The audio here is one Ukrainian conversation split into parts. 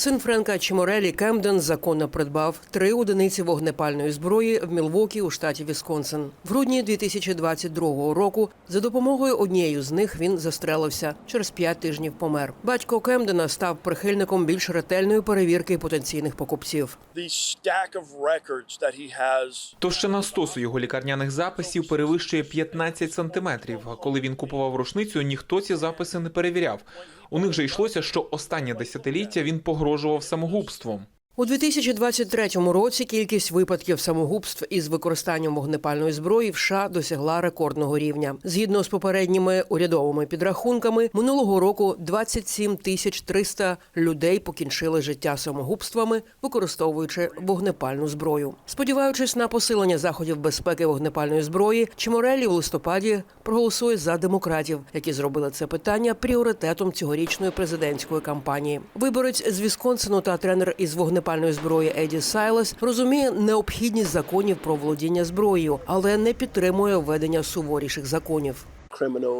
Син Френка Чіморелі Кемден законно придбав три одиниці вогнепальної зброї в Мілвокі у штаті Вісконсин. В грудні 2022 року за допомогою однієї з них він застрелився. Через п'ять тижнів помер. Батько Кемдена став прихильником більш ретельної перевірки потенційних покупців. he has Товщина стосу його лікарняних записів перевищує 15 сантиметрів. А Коли він купував рушницю, ніхто ці записи не перевіряв. У них же йшлося, що останнє десятиліття він погрожував самогубством. У 2023 році кількість випадків самогубств із використанням вогнепальної зброї в США досягла рекордного рівня. Згідно з попередніми урядовими підрахунками, минулого року 27 тисяч 300 людей покінчили життя самогубствами, використовуючи вогнепальну зброю. Сподіваючись на посилення заходів безпеки вогнепальної зброї, Чиморелі у листопаді проголосує за демократів, які зробили це питання пріоритетом цьогорічної президентської кампанії. Виборець з Вісконсину та тренер із вогнепальної зброї Еді Сайлес розуміє необхідність законів про володіння зброєю, але не підтримує введення суворіших законів.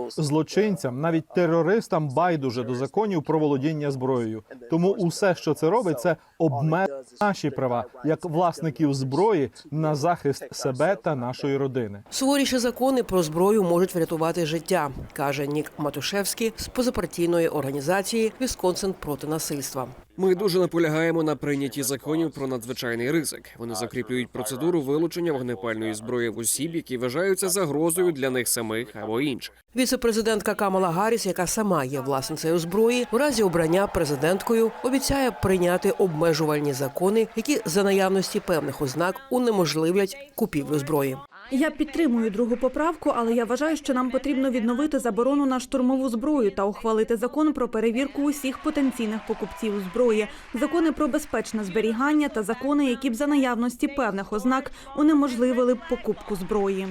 Злочинцям, навіть терористам байдуже до законів про володіння зброєю. Тому усе, що це робить, це обмежує наші права як власників зброї на захист себе та нашої родини. Суворіші закони про зброю можуть врятувати життя, каже Нік Матушевський з позапартійної організації Вісконсин проти насильства. Ми дуже наполягаємо на прийнятті законів про надзвичайний ризик. Вони закріплюють процедуру вилучення вогнепальної зброї в осіб, які вважаються загрозою для них самих або інших. Віце-президентка Камала Гарріс, яка сама є власницею зброї, у разі обрання президенткою обіцяє прийняти обмежувальні закони, які за наявності певних ознак унеможливлять купівлю зброї. Я підтримую другу поправку, але я вважаю, що нам потрібно відновити заборону на штурмову зброю та ухвалити закон про перевірку усіх потенційних покупців зброї, закони про безпечне зберігання та закони, які б за наявності певних ознак унеможливили б покупку зброї.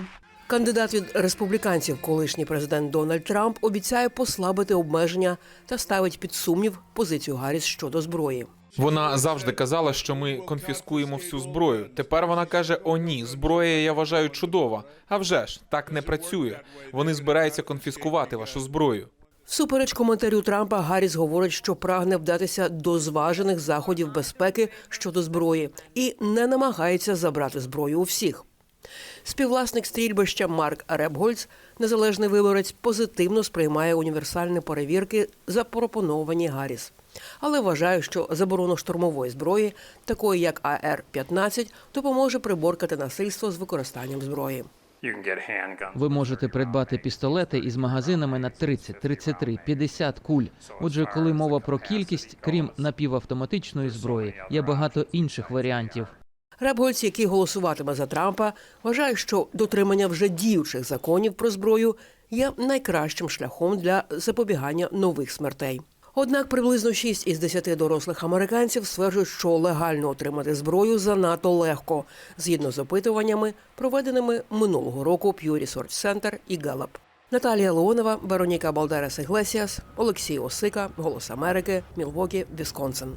Кандидат від республіканців, колишній президент Дональд Трамп, обіцяє послабити обмеження та ставить під сумнів позицію Гарріс щодо зброї. Вона завжди казала, що ми конфіскуємо всю зброю. Тепер вона каже: о ні, зброя я вважаю чудова. А вже ж так не працює. Вони збираються конфіскувати вашу зброю. Всупереч коментарю Трампа, Гарріс говорить, що прагне вдатися до зважених заходів безпеки щодо зброї і не намагається забрати зброю у всіх. Співвласник стрільбища Марк Репгольц, незалежний виборець, позитивно сприймає універсальні перевірки, запропоновані Гарріс. Але вважає, що заборона штурмової зброї, такої як АР-15, допоможе приборкати насильство з використанням зброї. Ви можете придбати пістолети із магазинами на 30, 33, 50 куль. Отже, коли мова про кількість, крім напівавтоматичної зброї, є багато інших варіантів. Репгольц, який голосуватиме за Трампа, вважає, що дотримання вже діючих законів про зброю є найкращим шляхом для запобігання нових смертей. Однак приблизно 6 із 10 дорослих американців стверджують, що легально отримати зброю занадто легко, згідно з опитуваннями, проведеними минулого року Pew Research Center і Gallup. Наталія Леонова, Вероніка Балдерес Іглесіас, Олексій Осика, Голос Америки, Мілвокі, Вісконсин.